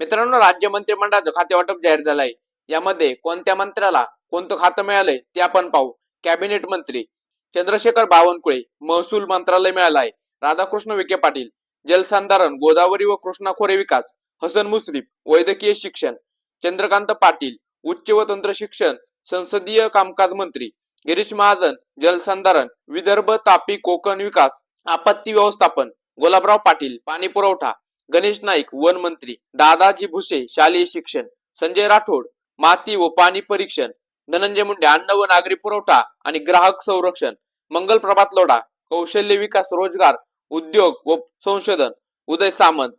मित्रांनो राज्य मंत्रिमंडळाचं खाते वाटप जाहीर झालंय. यामध्ये कोणत्या मंत्र्याला कोणतं खातं मिळालंय ते आपण पाहू. कॅबिनेट मंत्री चंद्रशेखर बावनकुळे महसूल मंत्रालय मिळालं राधाकृष्ण विखे पाटील जलसंधारण गोदावरी व कृष्णा खोरे विकास हसन मुश्रीफ वैद्यकीय शिक्षण चंद्रकांत पाटील उच्च व तंत्र शिक्षण संसदीय कामकाज मंत्री गिरीश महाजन जलसंधारण विदर्भ तापी कोकण विकास आपत्ती व्यवस्थापन गुलाबराव पाटील पाणी पुरवठा गणेश नाईक वन मंत्री दादाजी भुसे शालेय शिक्षण संजय राठोड माती व पाणी परीक्षण धनंजय मुंडे अन्न व नागरी पुरवठा आणि ग्राहक संरक्षण मंगल प्रभात लोढा कौशल्य विकास रोजगार उद्योग व संशोधन उदय सामंत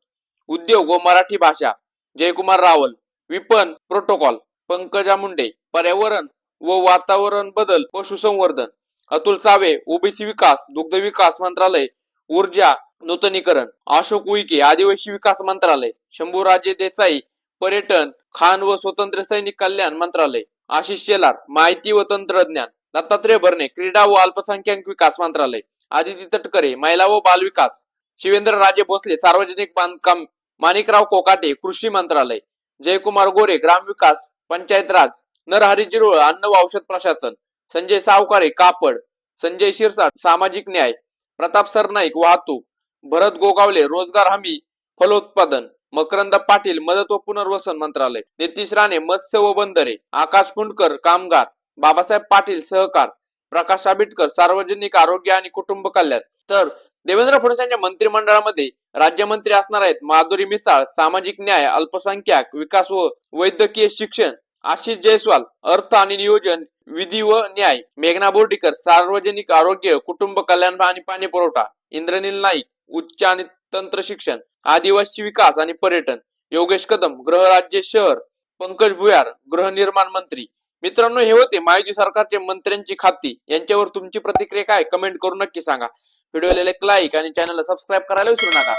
उद्योग व मराठी भाषा जयकुमार रावल विपण प्रोटोकॉल पंकजा मुंडे पर्यावरण व वातावरण बदल पशुसंवर्धन अतुल सावे ओबीसी विकास दुग्ध विकास मंत्रालय ऊर्जा नूतनीकरण अशोक उईके आदिवासी विकास मंत्रालय शंभूराजे देसाई पर्यटन खान व स्वतंत्र सैनिक कल्याण मंत्रालय आशिष शेलार माहिती व तंत्रज्ञान दत्तात्रय भरणे क्रीडा व अल्पसंख्याक विकास मंत्रालय आदिती तटकरे महिला व बाल विकास शिवेंद्र राजे भोसले सार्वजनिक बांधकाम माणिकराव कोकाटे कृषी मंत्रालय जयकुमार गोरे ग्रामविकास पंचायत राज नरहरी जिरोळ अन्न व औषध प्रशासन संजय सावकारे कापड संजय शिरसाट सामाजिक न्याय प्रताप सरनाईक वाहतूक भरत गोगावले रोजगार हमी फलोत्पादन मकरंद पाटील मदत व पुनर्वसन मंत्रालय नितीश राणे मत्स्य व बंदरे आकाश कुंडकर कामगार बाबासाहेब पाटील सहकार प्रकाश आंबेडकर सार्वजनिक आरोग्य आणि कुटुंब कल्याण. तर देवेंद्र फडणवीस यांच्या मंत्रिमंडळामध्ये राज्यमंत्री असणार आहेत माधुरी मिसाळ सामाजिक न्याय अल्पसंख्याक विकास व वैद्यकीय शिक्षण आशिष जयस्वाल अर्थ आणि नियोजन विधी व न्याय. मेघना बोर्डीकर सार्वजनिक आरोग्य कुटुंब कल्याण आणि पाणी पुरवठा. इंद्रनील नाईक उच्च आणि तंत्र शिक्षण आदिवासी विकास आणि पर्यटन. योगेश कदम गृहराज्य शहर. पंकज भुयार गृहनिर्माण मंत्री. मित्रांनो हे होते माहिती सरकारचे मंत्र्यांची खाती. यांच्यावर तुमची प्रतिक्रिया काय? कमेंट करून नक्की सांगा. व्हिडिओला लाईक आणि चॅनलला सबस्क्राईब करायला विसरू नका.